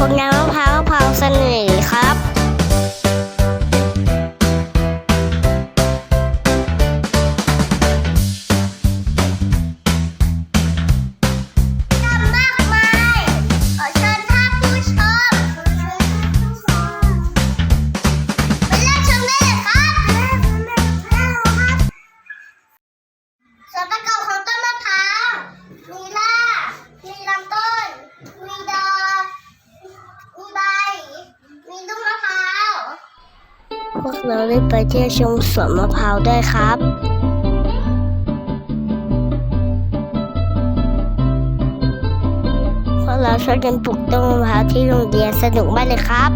cuộc nào พวกเราได้ไปเที่ยวชมสวนมะพร้าวด้วยครับพวกเราช่วยกันปลูกต้นมะพร้าวที่โรงเรียนสนุกมากเลยครับ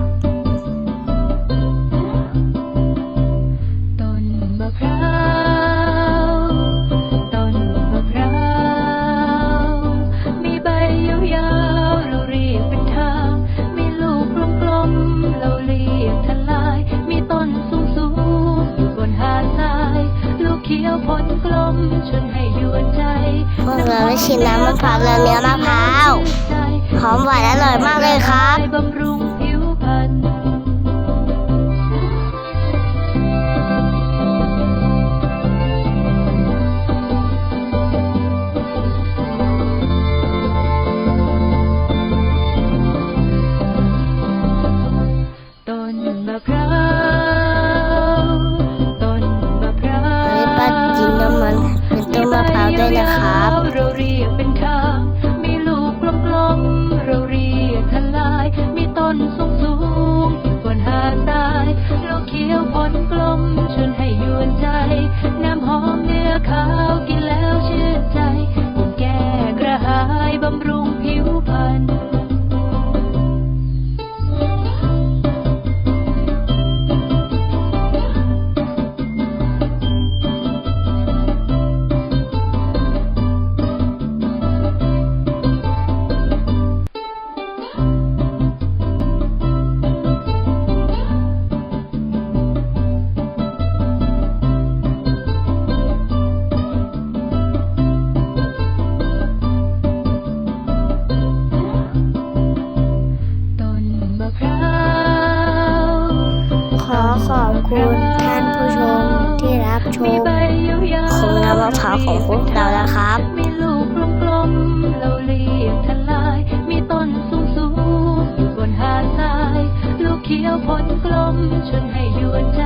ของเราและชิมน้ำมะพร้าวและเนื้อมะพร้าวหอมหวานอร่อยมากเลยครับมะพร้าวด้วยนะครับ on glow. ขอบคุณท่านผู้ชมที่รับชมคงน้ำมะพร้าของพวกเรานะครับมีลูกกลมๆเราเรียกทลายมีต้นสูงสูงบนหาดทราย ลูกเขียวผลกลมชวนให้ยวนใจ